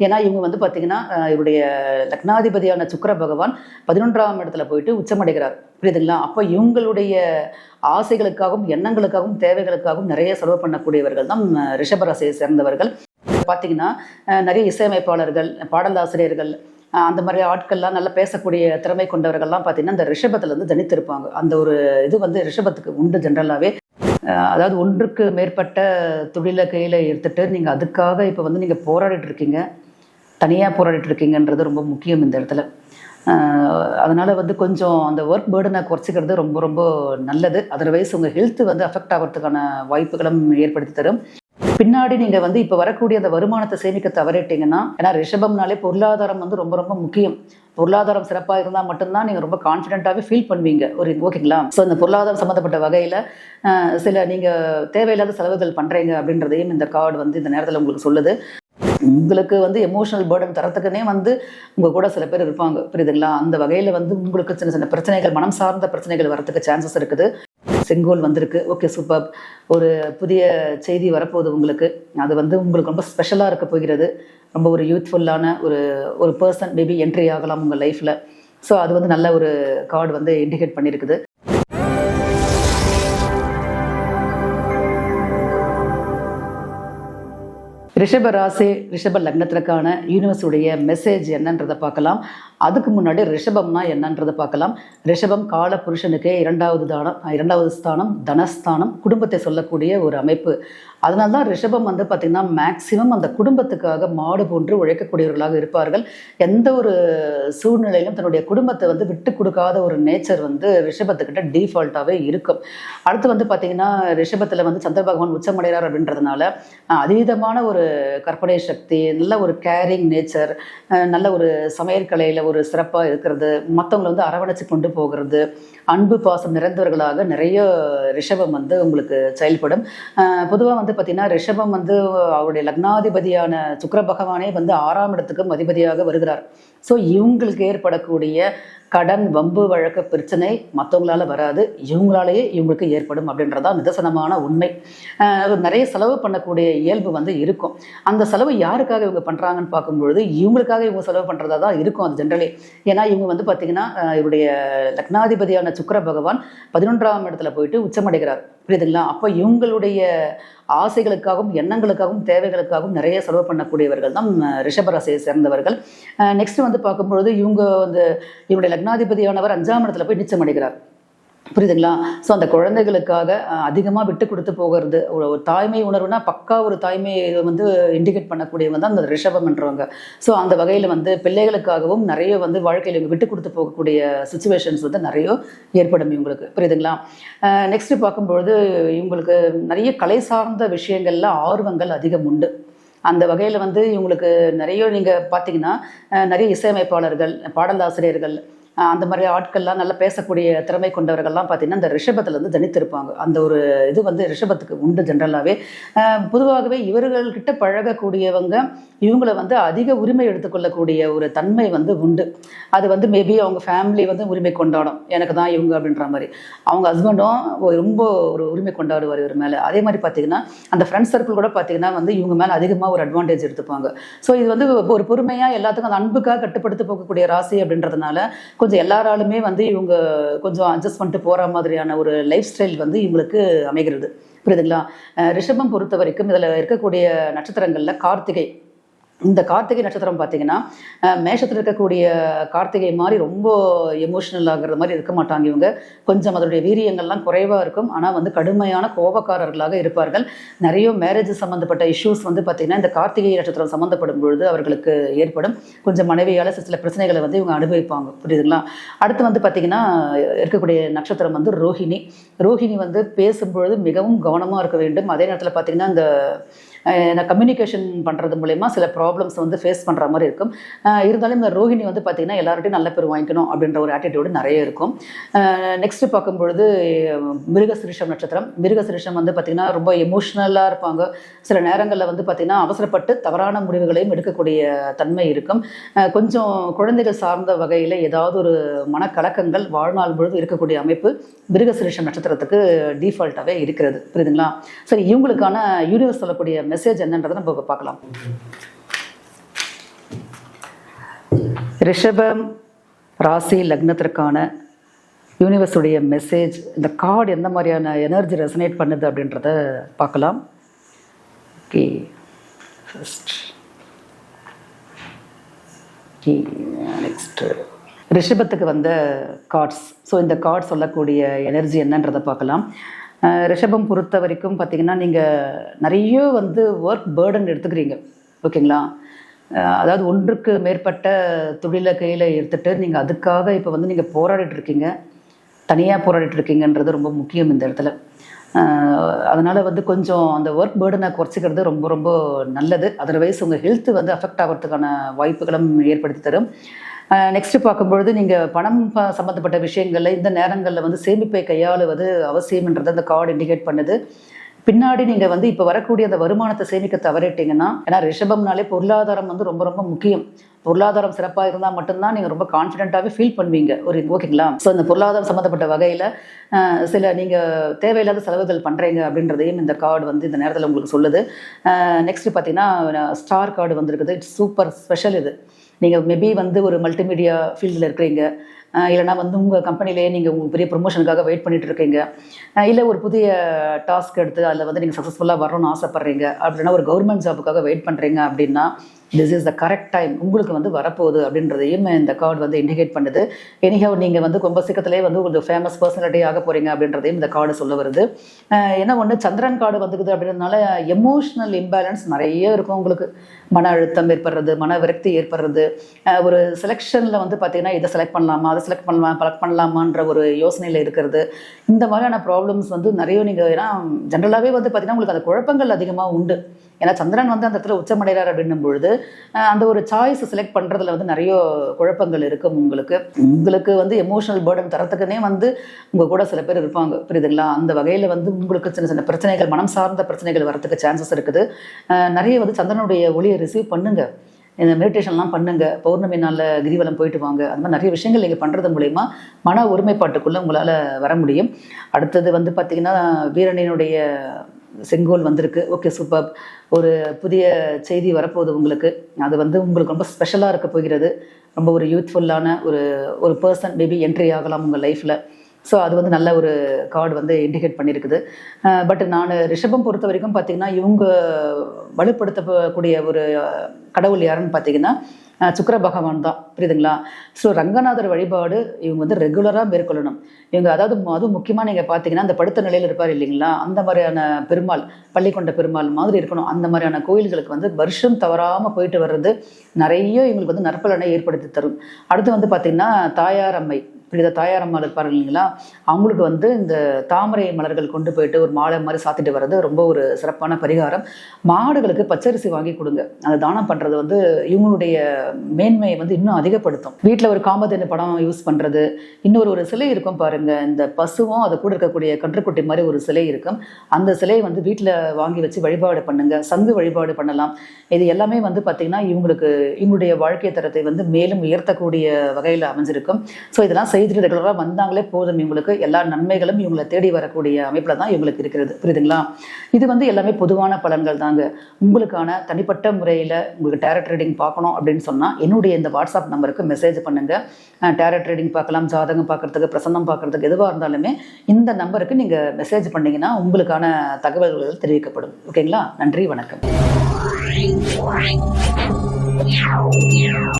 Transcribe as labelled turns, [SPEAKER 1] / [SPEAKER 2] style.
[SPEAKER 1] ஏன்னா இவங்க வந்து பார்த்தீங்கன்னா இவருடைய லக்னாதிபதியான சுக்கிர பகவான் பதினொன்றாம் இடத்துல போயிட்டு உச்சமடைகிறார். புரியுதுங்களா? அப்போ இவங்களுடைய ஆசைகளுக்காகவும் எண்ணங்களுக்காகவும் தேவைகளுக்காகவும் நிறைய செலவு பண்ணக்கூடியவர்கள் தான் ரிஷபராசியை சேர்ந்தவர்கள். பார்த்தீங்கன்னா நிறைய இசையமைப்பாளர்கள் பாடலாசிரியர்கள் அந்த மாதிரி ஆட்கள்லாம் நல்லா பேசக்கூடிய திறமை கொண்டவர்கள்லாம் பார்த்தீங்கன்னா இந்த ரிஷபத்துல இருந்து தனித்திருப்பாங்க. அந்த ஒரு இது வந்து ரிஷபத்துக்கு உண்டு ஜென்ரலாகவே அதாவது ஒன்றுக்கு மேற்பட்ட தொழிலை கையில் எடுத்துட்டு நீங்கள் அதுக்காக இப்போ வந்து நீங்கள் போராடிட்டு இருக்கீங்க. தனியாக போராடிட்டு இருக்கீங்கன்றது ரொம்ப முக்கியம் இந்த இடத்துல. அதனால் வந்து கொஞ்சம் அந்த ஒர்க் பேர்டனை குறைச்சிக்கிறது ரொம்ப ரொம்ப நல்லது. அதர்வைஸ் உங்கள் ஹெல்த் வந்து அஃபெக்ட் ஆகிறதுக்கான வாய்ப்புகளும் ஏற்படுத்தி தரும். பின்னாடி நீங்கள் வந்து இப்போ வரக்கூடிய அந்த வருமானத்தை சேமிக்க தவறிட்டீங்கன்னா ஏன்னா ரிஷபம்னாலே பொருளாதாரம் வந்து ரொம்ப ரொம்ப முக்கியம். பொருளாதாரம் சிறப்பாக இருந்தால் மட்டும்தான் நீங்கள் ரொம்ப கான்ஃபிடென்ட்டாகவே ஃபீல் பண்ணுவீங்க. ஒரு ஓகேங்களா ஸோ இந்த பொருளாதாரம் சம்மந்தப்பட்ட வகையில் சில நீங்கள் தேவையில்லாத செலவுகள் பண்ணுறீங்க அப்படின்றதையும் இந்த கார்டு வந்து இந்த நேரத்தில் உங்களுக்கு சொல்லுது. உங்களுக்கு வந்து எமோஷனல் பேர்டன் தரத்துக்குனே வந்து உங்கள் கூட சில பேர் இருப்பாங்க. புரியுதுங்களா? அந்த வகையில் வந்து உங்களுக்கு சின்ன சின்ன பிரச்சனைகள் மனம் சார்ந்த பிரச்சனைகள் வரத்துக்கு சான்சஸ் இருக்குது. செங்கோல் வந்திருக்கு. ஓகே சூப்பர் ஒரு புதிய செய்தி வரப்போகுது உங்களுக்கு. அது வந்து உங்களுக்கு ரொம்ப ஸ்பெஷலாக இருக்க போகிறது. ரொம்ப ஒரு யூத்ஃபுல்லான ஒரு ஒரு பர்சன் மேபி என்ட்ரி ஆகலாம் உங்கள் லைஃப்பில் ஸோ அது வந்து நல்ல ஒரு கார்டு வந்து இண்டிகேட் பண்ணியிருக்குது ரிஷப ராசி ரிஷப லக்னத்திற்கான யூனிவர்ஸுடைய மெசேஜ் என்னன்றதை பார்க்கலாம். அதுக்கு முன்னாடி ரிஷபம்னா என்னன்றதை பார்க்கலாம். ரிஷபம் கால புருஷனுக்கே இரண்டாவது தானம் இரண்டாவது ஸ்தானம் தனஸ்தானம் குடும்பத்தை சொல்லக்கூடிய ஒரு அமைப்பு. அதனால தான் ரிஷபம் வந்து பார்த்திங்கன்னா மேக்சிமம் அந்த குடும்பத்துக்காக மாடு போன்று உழைக்கக்கூடியவர்களாக இருப்பார்கள். எந்த ஒரு சூழ்நிலையிலும் தன்னுடைய குடும்பத்தை வந்து விட்டு கொடுக்காத ஒரு நேச்சர் வந்து ரிஷபத்துக்கிட்ட டீஃபால்ட்டாகவே இருக்கும். அடுத்து வந்து பார்த்திங்கன்னா ரிஷபத்தில் வந்து சந்திர பகவான் உச்சமடைகிறார் அப்படின்றதுனால அதீதமான ஒரு கற்பனை சக்தி நல்ல ஒரு கேரிங் நேச்சர் நல்ல ஒரு சமையல் கலையில் ஒரு சிறப்பாக இருக்கிறது மற்றவங்களை வந்து அரவணைச்சு கொண்டு போகிறது அன்பு பாசம் நிறைந்தவர்களாக நிறைய ரிஷபம் வந்து உங்களுக்கு செயல்படும். பொதுவாக வந்து பார்த்திங்கன்னா ரிஷபம் வந்து அவருடைய லக்னாதிபதியான சுக்கர பகவானே வந்து ஆறாம் இடத்துக்கும் அதிபதியாக வருகிறார். ஸோ இவங்களுக்கு ஏற்படக்கூடிய கடன் வம்பு வழக்கு பிரச்சனை மற்றவங்களால வராது. இவங்களாலேயே இவங்களுக்கு ஏற்படும் அப்படின்றதான் நிதர்சனமான உண்மை. நிறைய செலவு பண்ணக்கூடிய இயல்பு வந்து இருக்கும். அந்த செலவு யாருக்காக இவங்க பண்ணுறாங்கன்னு பார்க்கும்பொழுது இவங்களுக்காக இவங்க செலவு பண்ணுறதா தான் இருக்கும் அது ஜென்ரலி ஏன்னா இவங்க வந்து பார்த்திங்கன்னா இவருடைய லக்னாதிபதியான சுக்கர பகவான் பதினொன்றாம் இடத்துல போயிட்டு உச்சமடைகிறார். புரியுதுங்களா? அப்போ இவங்களுடைய ஆசைகளுக்காகவும் எண்ணங்களுக்காகவும் தேவைகளுக்காகவும் நிறைய செலவு பண்ணக்கூடியவர்கள் தான் ரிஷபராசியை சேர்ந்தவர்கள். நெக்ஸ்ட் வந்து பார்க்கும்பொழுது இவங்க வந்து இவருடைய லக்னாதிபதியானவர் அஞ்சாம் இடத்துல போய் நிச்சயமடைகிறார் புரியுதுங்களா? ஸோ அந்த குழந்தைகளுக்காக அதிகமாக விட்டு கொடுத்து போகிறது. ஒரு ஒரு தாய்மை உணர்வுனா பக்கா ஒரு தாய்மையை வந்து இண்டிகேட் பண்ணக்கூடியவங்க தான் அந்த ரிஷபம்ன்றவங்க ஸோ அந்த வகையில் வந்து பிள்ளைகளுக்காகவும் நிறைய வந்து வாழ்க்கையில் இவங்க விட்டு கொடுத்து போகக்கூடிய சுச்சுவேஷன்ஸ் வந்து நிறைய ஏற்படும் இவங்களுக்கு. புரியுதுங்களா? நெக்ஸ்ட் பார்க்கும்பொழுது இவங்களுக்கு நிறைய கலை சார்ந்த விஷயங்கள்ல ஆர்வங்கள் அதிகம் உண்டு. அந்த வகையில் வந்து இவங்களுக்கு நிறைய நீங்கள் பார்த்தீங்கன்னா நிறைய இசையமைப்பாளர்கள் பாடலாசிரியர்கள் அந்த மாதிரி ஆட்கள்லாம் நல்லா பேசக்கூடிய திறமை கொண்டவர்கள்லாம் பார்த்தீங்கன்னா இந்த ரிஷபத்தில் தனித்திருப்பாங்க அந்த ஒரு இது வந்து ரிஷபத்துக்கு உண்டு ஜென்ரலாகவே பொதுவாகவே இவர்கள்கிட்ட பழகக்கூடியவங்க இவங்களை வந்து அதிக உரிமை எடுத்துக்கொள்ளக்கூடிய ஒரு தன்மை வந்து உண்டு. அது வந்து மேபி அவங்க ஃபேமிலி வந்து உரிமை கொண்டாடும். எனக்கு தான் இவங்க அப்படின்ற மாதிரி. அவங்க ஹஸ்பண்டும் ரொம்ப ஒரு உரிமை கொண்டாடுவார் இவர் மேலே. அதே மாதிரி பார்த்தீங்கன்னா அந்த ஃப்ரெண்ட்ஸ் சர்க்கிள் கூட பார்த்தீங்கன்னா வந்து இவங்க மேலே அதிகமாக ஒரு அட்வான்டேஜ் எடுத்துப்பாங்க. ஸோ இது வந்து ஒரு பொறுமையாக எல்லாத்துக்கும் அந்த அன்புக்காக கட்டுப்படுத்தி போகக்கூடிய ராசி அப்படின்றதுனால கொஞ்சம் எல்லாராலுமே வந்து இவங்க கொஞ்சம் அட்ஜஸ்ட் பண்ணிட்டு போகிற மாதிரியான ஒரு லைஃப் ஸ்டைல் வந்து இவங்களுக்கு அமைகிறது. புரியுதுங்களா? ரிஷபம் பொறுத்த வரைக்கும் இதில் இருக்கக்கூடிய நட்சத்திரங்களில் கார்த்திகை இந்த கார்த்திகை நட்சத்திரம் பார்த்தீங்கன்னா மேஷத்தில் இருக்கக்கூடிய கார்த்திகை மாதிரி ரொம்ப எமோஷனல் ஆகிறது மாதிரி இருக்க மாட்டாங்க இவங்க. கொஞ்சம் அதனுடைய வீரியங்கள்லாம் குறைவாக இருக்கும். ஆனால் வந்து கடுமையான கோபக்காரர்களாக இருப்பார்கள். நிறைய மேரேஜ் சம்மந்தப்பட்ட இஷ்யூஸ் வந்து பார்த்திங்கன்னா இந்த கார்த்திகை நட்சத்திரம் சம்மந்தப்படும் பொழுது அவர்களுக்கு ஏற்படும். கொஞ்சம் மனைவியால் சில பிரச்சனைகளை வந்து இவங்க அனுபவிப்பாங்க. புரியுதுங்களா? அடுத்து வந்து பார்த்திங்கன்னா இருக்கக்கூடிய நட்சத்திரம் வந்து ரோஹிணி. ரோஹிணி வந்து பேசும்பொழுது மிகவும் கவனமாக இருக்க வேண்டும். அதே நேரத்தில் பார்த்திங்கன்னா இந்த இந்த கம்யூனிகேஷன் பண்ணுறது மூலயமா சில ப்ராப்ளம்ஸ் வந்து ஃபேஸ் பண்ணுற மாதிரி இருக்கும். இருந்தாலும் இந்த ரோஹிணி வந்து பார்த்திங்கன்னா எல்லார்ட்டையும் நல்ல பேர் வாங்கிக்கணும் அப்படின்ற ஒரு ஆட்டிடியூடு நிறைய இருக்கும். நெக்ஸ்ட் பார்க்கும்பொழுது மிருகசிருஷம் நட்சத்திரம். மிருகசிருஷம் வந்து பார்த்திங்கன்னா ரொம்ப எமோஷ்னலாக இருப்பாங்க. சில நேரங்களில் வந்து பார்த்திங்கன்னா அவசரப்பட்டு தவறான முடிவுகளையும் எடுக்கக்கூடிய தன்மை இருக்கும். கொஞ்சம் குழந்தைகள் சார்ந்த வகையில் ஏதாவது ஒரு மனக்கலக்கங்கள் வாழ்நாள் பொழுது இருக்கக்கூடிய அமைப்பு மிருகசிருஷம் நட்சத்திரத்துக்கு டீஃபால்ட்டாகவே இருக்கிறது. புரியுதுங்களா? சரி இவங்களுக்கான யூனிவர்ஸ் சொல்லக்கூடிய மெசேஜ் என்னன்றதை நம்ம பார்க்கலாம். ரிஷபம் ராசி லக்னத்திற்கான யூனிவர்ஸுடைய மெசேஜ் இந்த கார்டு எந்த மாதிரியான எனர்ஜி ரெசனேட் பண்ணுது அப்படின்றத பார்க்கலாம். ஓகே ஃபஸ்ட் ஓகே நெக்ஸ்ட்டு ரிஷபத்துக்கு வந்த கார்ட்ஸ் ஸோ இந்த கார்ட் சொல்லக்கூடிய எனர்ஜி என்னன்றதை பார்க்கலாம். ரிஷபம் பொறுத்த வரைக்கும் பார்த்தீங்கன்னா நீங்கள் நிறைய வந்து ஒர்க் பேர்டன் எடுத்துக்கிறீங்க. ஓகேங்களா? அதாவது ஒன்றுக்கு மேற்பட்ட தொழிலை கையில் எடுத்துகிட்டு நீங்கள் அதுக்காக இப்போ வந்து நீங்கள் போராடிட்டு இருக்கீங்க. தனியாக போராடிட்டு இருக்கீங்கன்றது ரொம்ப முக்கியம் இந்த இடத்துல. அதனால் வந்து கொஞ்சம் அந்த ஒர்க் பேர்டனை குறைச்சிக்கிறது ரொம்ப ரொம்ப நல்லது. அதர்வைஸ் உங்கள் ஹெல்த் வந்து அஃபெக்ட் ஆகிறதுக்கான வாய்ப்புகளும் ஏற்படுத்தி தரும். நெக்ஸ்ட் பார்க்கும்பொழுது நீங்கள் பணம் சம்மந்தப்பட்ட விஷயங்களில் இந்த நேரங்களில் வந்து சேமிப்பை கையாளுவது அவசியம்ன்றதை அந்த கார்டு இண்டிகேட் பண்ணுது. பின்னாடி நீங்கள் வந்து இப்போ வரக்கூடிய அந்த வருமானத்தை சேமிக்க தவறிட்டீங்கன்னா ஏன்னா ரிஷபம்னாலே பொருளாதாரம் வந்து ரொம்ப ரொம்ப முக்கியம். பொருளாதாரம் சிறப்பாக இருந்தால் மட்டும்தான் நீங்கள் ரொம்ப கான்ஃபிடென்ட்டாகவே ஃபீல் பண்ணுவீங்க. ஒரு ஓகேங்களா ஸோ இந்த பொருளாதாரம் சம்மந்தப்பட்ட வகையில் சில நீங்கள் தேவையில்லாத செலவுகள் பண்ணுறீங்க அப்படின்றதையும் இந்த கார்டு வந்து இந்த நேரத்தில் உங்களுக்கு சொல்லுது. நெக்ஸ்ட் பார்த்தீங்கன்னா ஸ்டார் கார்டு வந்திருக்குது. இட்ஸ் சூப்பர் ஸ்பெஷல் இது. நீங்கள் மேபி வந்து ஒரு மல்டிமீடியா ஃபீல்டில் இருக்கிறீங்க. இல்லைனா வந்து உங்கள் கம்பெனிலேயே நீங்கள் உங்கள் பெரிய ப்ரொமோஷனுக்காக வெயிட் பண்ணிட்டு இருக்கீங்க. இல்லை ஒரு புதிய டாஸ்க் எடுத்து அதில் வந்து நீங்கள் சக்ஸஸ்ஃபுல்லாக வரணும்னு ஆசைப்பட்றீங்க. அப்படின்னா ஒரு கவர்மெண்ட் ஜாபுக்காக வெயிட் பண்ணுறீங்க அப்படின்னா this is the correct time உங்களுக்கு வந்து வரப்போகுது அப்படின்றதையும் இந்த கார்டு வந்து இண்டிகேட் பண்ணுது. எனிஹவ் நீங்கள் வந்து ரொம்ப சீக்கிரத்திலே வந்து உங்களுக்கு ஃபேமஸ் பர்சனாலிட்டி ஆக போகிறீங்க அப்படின்றதையும் இந்த கார்டு சொல்ல வருது. அஹ் என்ன ஒன்று சந்திரன் கார்டு வந்துக்குது அப்படின்றதுனால எமோஷ்னல் இம்பேலன்ஸ் நிறைய இருக்கும் உங்களுக்கு. மன அழுத்தம் ஏற்படுறது மன விரக்தி ஏற்படுறது. ஒரு செலெக்ஷனில் வந்து பார்த்தீங்கன்னா இதை செலக்ட் பண்ணலாமா? அதை செலக்ட் பண்ணலாம் கலெக்ட் பண்ணலாமான்ற ஒரு யோசனையில் இருக்கிறது. இந்த மாதிரியான ப்ராப்ளம்ஸ் வந்து நிறைய நீங்கள் ஏன்னா ஜென்ரலாகவே வந்து பார்த்தீங்கன்னா உங்களுக்கு அந்த குழப்பங்கள் அதிகமாக உண்டு. ஏன்னா சந்திரன் வந்து அந்த இடத்துல உச்சமடைகிறார் அப்படின்னும் பொழுது அந்த ஒரு சாய்ஸ் செலக்ட் பண்ணுறதுல வந்து நிறைய குழப்பங்கள் இருக்கும் உங்களுக்கு. உங்களுக்கு வந்து எமோஷனல் பேர்டன் தரத்துக்குனே வந்து உங்கள் கூட சில பேர் இருப்பாங்க. புரியுதுங்களா? அந்த வகையில் வந்து உங்களுக்கு சின்ன சின்ன பிரச்சனைகள் மனம் சார்ந்த பிரச்சனைகள் வரத்துக்கு சான்சஸ் இருக்குது. நிறைய வந்து சந்திரனுடைய ஒளியை ரிசீவ் பண்ணுங்கள் இந்த மெடிடேஷன்லாம் பண்ணுங்க. பௌர்ணமி நாளில் கிரிவலம் போயிட்டு வாங்க. அந்த மாதிரி நிறைய விஷயங்கள் நீங்கள் பண்ணுறது மூலயமா மன ஒருமைப்பாட்டுக்குள்ளே உங்களால் வர முடியும். அடுத்தது வந்து பார்த்திங்கன்னா வீரனினுடைய செங்கோல் வந்திருக்கு. ஓகே சூப்பர் ஒரு புதிய செய்தி வரப்போகுது உங்களுக்கு. அது வந்து உங்களுக்கு ரொம்ப ஸ்பெஷலாக இருக்க போகிறது. ரொம்ப ஒரு யூத்ஃபுல்லான ஒரு ஒரு பர்சன் மேபி என்ட்ரி ஆகலாம் உங்கள் லைஃப்பில் ஸோ அது வந்து நல்ல ஒரு கார்டு வந்து இண்டிகேட் பண்ணியிருக்குது பட் நான் ரிஷபம் பொறுத்த வரைக்கும் பார்த்தீங்கன்னா இவங்க வலுப்படுத்தக்கூடிய ஒரு கடவுள் யாருன்னு பார்த்தீங்கன்னா சுக்கர பகவான் தான். புரியுதுங்களா? ஸோ ரங்கநாதர் வழிபாடு இவங்க வந்து ரெகுலராக மேற்கொள்ளணும். இவங்க அதாவது அதுவும் முக்கியமாக நீங்கள் பார்த்தீங்கன்னா அந்த படுத்த நிலையில் இருப்பார் இல்லைங்களா? அந்த மாதிரியான பெருமாள் பள்ளிக்கொண்ட பெருமாள் மாதிரி இருக்கணும். அந்த மாதிரியான கோயில்களுக்கு வந்து வருஷம் தவறாமல் போயிட்டு வர்றது நிறைய இவங்களுக்கு வந்து நற்பலனை ஏற்படுத்தி தரும். அடுத்து வந்து பார்த்தீங்கன்னா தாயார் அம்மை. புரியுதா தாயார் அம்மா இருப்பாரு இல்லைங்களா? அவங்களுக்கு வந்து இந்த தாமரை மலர்கள் கொண்டு போயிட்டு ஒரு மாலை மாதிரி சாத்திட்டு வர்றது ரொம்ப ஒரு சிறப்பான பரிகாரம். மாடுகளுக்கு பச்சரிசி வாங்கி கொடுங்க. அதை தானம் பண்ணுறது வந்து இவங்களுடைய மேன்மையை வந்து இன்னும் அதிகப்படுத்தும். வீட்டில் ஒரு காமதேனு படம் யூஸ் பண்ணுறது இன்னொரு ஒரு சிலை இருக்கும் பாருங்க. இந்த பசுவும் அது கூட இருக்கக்கூடிய கன்றுக்குட்டி மாதிரி ஒரு சிலை இருக்கும். அந்த சிலையை வந்து வீட்டில் வாங்கி வச்சு வழிபாடு பண்ணுங்க. சங்கு வழிபாடு பண்ணலாம். இது எல்லாமே வந்து பார்த்தீங்கன்னா இவங்களுக்கு இவங்களுடைய வாழ்க்கை தரத்தை வந்து மேலும் உயர்த்தக்கூடிய வகையில் அமைஞ்சிருக்கும். ஸோ இதெல்லாம் செய்துட்டு ரெகுலராக வந்தாங்களே போதும். இவங்களுக்கு எல்லா நன்மைகளும் இவங்களை தேடி வரக்கூடிய அமைப்பில் தான் இவங்களுக்கு இருக்கிறது. புரியுதுங்களா? இது வந்து எல்லாமே பொதுவான பலன்கள் தாங்க. உங்களுக்கான தனிப்பட்ட முறையில் உங்களுக்கு டேரட் ரீடிங் பார்க்கணும் அப்படின்னு சொன்னால் என்னுடைய இந்த வாட்ஸ்அப் நம்பருக்கு மெசேஜ் பண்ணுங்கள் டேரட் ரீடிங் பார்க்கலாம் ஜாதகம் பார்க்குறதுக்கு பிரசன்னம் பார்க்குறதுக்கு எதுவாக இருந்தாலுமே இந்த நம்பருக்கு நீங்கள் மெசேஜ் பண்ணீங்கன்னா உங்களுக்கான தகவல்கள் தெரிவிக்கப்படும். ஓகேங்களா? நன்றி வணக்கம்.